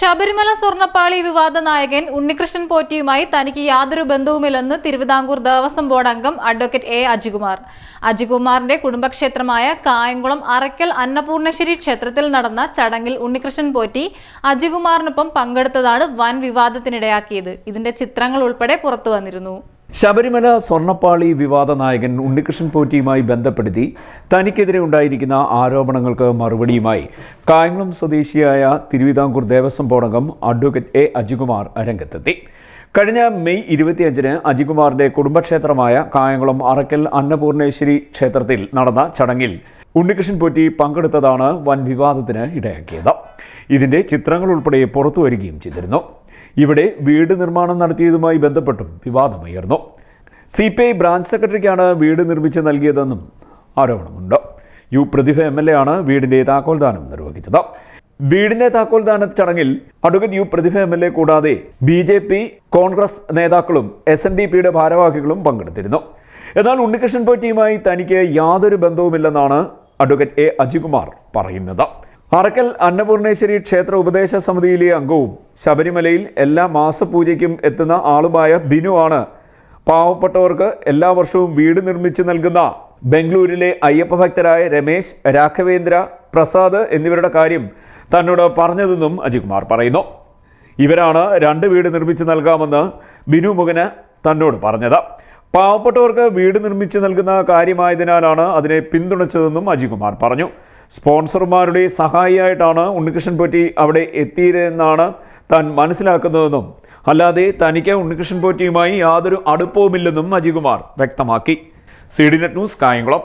ശബരിമല സ്വർണപ്പാളി വിവാദ നായകൻ ഉണ്ണികൃഷ്ണൻ പോറ്റിയുമായി തനിക്ക് യാതൊരു ബന്ധവുമില്ലെന്ന് തിരുവിതാംകൂർ ദേവസ്വം ബോർഡ് അംഗം അഡ്വക്കേറ്റ് എ അജികുമാർ. അജികുമാറിന്റെ കുടുംബക്ഷേത്രമായ കായംകുളം അറയ്ക്കൽ അന്നപൂർണേശ്വരി ക്ഷേത്രത്തിൽ നടന്ന ചടങ്ങിൽ ഉണ്ണികൃഷ്ണൻ പോറ്റി അജികുമാറിനൊപ്പം പങ്കെടുത്തതാണ് വൻ വിവാദത്തിനിടയാക്കിയത്. ഇതിന്റെ ചിത്രങ്ങൾ ഉൾപ്പെടെ പുറത്തു വന്നിരുന്നു ശബരിമല സ്വർണപ്പാളി വിവാദ നായകൻ ഉണ്ണികൃഷ്ണൻ പോറ്റിയുമായി ബന്ധപ്പെടുത്തി തനിക്കെതിരെ ഉണ്ടായിരിക്കുന്ന ആരോപണങ്ങൾക്ക് മറുപടിയുമായി കായംകുളം സ്വദേശിയായ തിരുവിതാംകൂർ ദേവസ്വം ബോർഡംഗം അഡ്വക്കേറ്റ് എ അജികുമാർ രംഗത്തെത്തി. കഴിഞ്ഞ മെയ് ഇരുപത്തിയഞ്ചിന് അജികുമാറിന്റെ കുടുംബക്ഷേത്രമായ കായംകുളം അറക്കൽ അന്നപൂർണേശ്വരി ക്ഷേത്രത്തിൽ നടന്ന ചടങ്ങിൽ ഉണ്ണികൃഷ്ണൻ പോറ്റി പങ്കെടുത്തതാണ് വൻ വിവാദത്തിന് ഇടയാക്കിയത്. ഇതിന്റെ ചിത്രങ്ങൾ ഉൾപ്പെടെ പുറത്തു വരികയും ചെയ്തിരുന്നു. ഇവിടെ വീട് നിർമ്മാണം നടത്തിയതുമായി ബന്ധപ്പെട്ടും വിവാദമുയർന്നു സി പി ഐ ബ്രാഞ്ച് സെക്രട്ടറിക്കാണ് വീട് നിർമ്മിച്ച് നൽകിയതെന്നും ആരോപണമുണ്ട്. U Prathibha M L A ആണ് വീടിന്റെ താക്കോൽദാനം നിർവഹിച്ചത്. വീടിന്റെ താക്കോൽദാന ചടങ്ങിൽ advocate U Prathibha M L A കൂടാതെ ബി ജെ പി കോൺഗ്രസ് നേതാക്കളും എസ് എൻ ഡി പിയുടെ ഭാരവാഹികളും പങ്കെടുത്തിരുന്നു. എന്നാൽ ഉണ്ണികൃഷ്ണൻ പോറ്റിയുമായി തനിക്ക് യാതൊരു ബന്ധവുമില്ലെന്നാണ് അഡ്വക്കേറ്റ് എ അജികുമാർ പറയുന്നത്. അറക്കൽ അന്നപൂർണേശ്വരി ക്ഷേത്ര ഉപദേശ സമിതിയിലെ അംഗവും ശബരിമലയിൽ എല്ലാ മാസപൂജയ്ക്കും എത്തുന്ന ആളുമായ ബിനു ആണ്. പാവപ്പെട്ടവർക്ക് എല്ലാ വർഷവും വീട് നിർമ്മിച്ച് നൽകുന്ന ബംഗളൂരിലെ അയ്യപ്പ ഭക്തരായ രമേശ് രാഘവേന്ദ്ര പ്രസാദ് എന്നിവരുടെ കാര്യം തന്നോട് പറഞ്ഞതെന്നും അജികുമാർ പറയുന്നു. ഇവരാണ് രണ്ട് വീട് നിർമ്മിച്ച് നൽകാമെന്ന് ബിനു മുഖന് തന്നോട് പറഞ്ഞത്. പാവപ്പെട്ടവർക്ക് വീട് നിർമ്മിച്ച് നൽകുന്ന കാര്യമായതിനാലാണ് അതിനെ പിന്തുണച്ചതെന്നും അജികുമാർ പറഞ്ഞു. സ്പോൺസർമാരുടെ സഹായിയായിട്ടാണ് ഉണ്ണികൃഷ്ണൻ പോറ്റി അവിടെ എത്തിയതെന്നാണ് താൻ മനസ്സിലാക്കുന്നതെന്നും അല്ലാതെ തനിക്ക് ഉണ്ണികൃഷ്ണൻ പോറ്റിയുമായി യാതൊരു അടുപ്പവുമില്ലെന്നും അജികുമാർ വ്യക്തമാക്കി. C D net news Kayamkulam.